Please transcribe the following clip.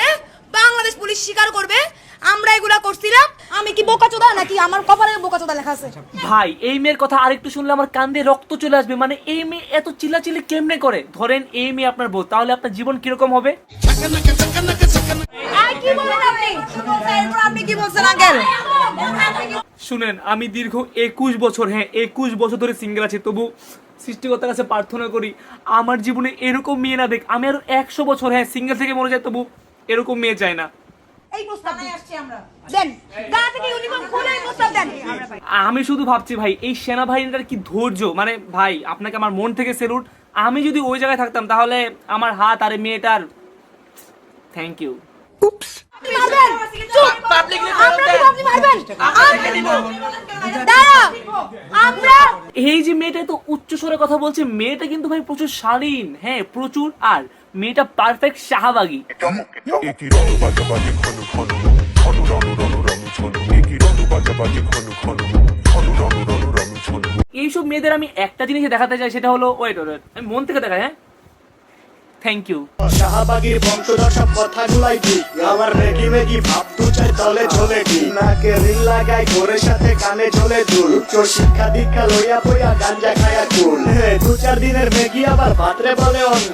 পারে? বাংলাদেশ পুলিশ স্বীকার করবে। আমরা এগুলা করছিলাম। আমি কি বোকাচোদা নাকি? আমার কপালে বোকাচোদা লেখা আছে। ভাই এই মেয়ের কথা আরেকটু শুনলে আমার কান্দে রক্ত চলে আসবে। মানে এই মেয়ে এত চিল্লাচিল্লি কেমনে করে? ধরেন এই মেয়ে আপনার বউ তাহলে আপনার জীবন কীরকম হবে? কি বলেন আপনি? শুনেন আমি দীর্ঘ একুশ বছর হ্যাঁ একুশ বছর ধরে সিঙ্গেল আছি। তবু সৃষ্টিকর্তার কাছে প্রার্থনা করি আমার জীবনে এরকম মেয়ে না দেখ আমি আরও একশো বছর হ্যাঁ সিঙ্গেল থেকে মরে যাই তবু এরকম মেয়ে চাই না। এই প্রস্তাব আসছি আমরা। দেন গা থেকে ইউনিফর্ম খুলে এই প্রস্তাব দেন। আমি শুধু ভাবছি ভাই এই সেনাবাহিনীটার কি ধৈর্য? মানে ভাই আপনাকে আমার মন থেকে সেলুট আমি যদি ওই জায়গায় থাকতাম তাহলে আমার হাত আর মেয়েটার থ্যাংক ইউ এই যে মেয়েটা তো উচ্চ স্বরে কথা বলছে মেয়েটা কিন্তু ভাই প্রচুর শালীন। হ্যাঁ প্রচুর। আর মেয়েটা পারফেক্ট শাহবাগী। এইসব মেয়েদের আমি একটা জিনিস দেখাতে চাই সেটা হলো ওয়েট ওয়েট আমি মন থেকে দেখাই হ্যাঁ? থ্যাংক ইউ শাহবাগির বংশধর সব কথাগুলাই ঠিক আমার মেগি মেগি ভাব তু চাই তলে ঝোলে ঠিক নাকে রিল লাগাই ঘোরের সাথে কানে ঝোলে দুল। উচ্চ শিক্ষা দীক্ষা লইয়া বইয়া গাঞ্জা খায়া কুল। দু চার দিনের মেগি আবার ভাতরে বলে অন্য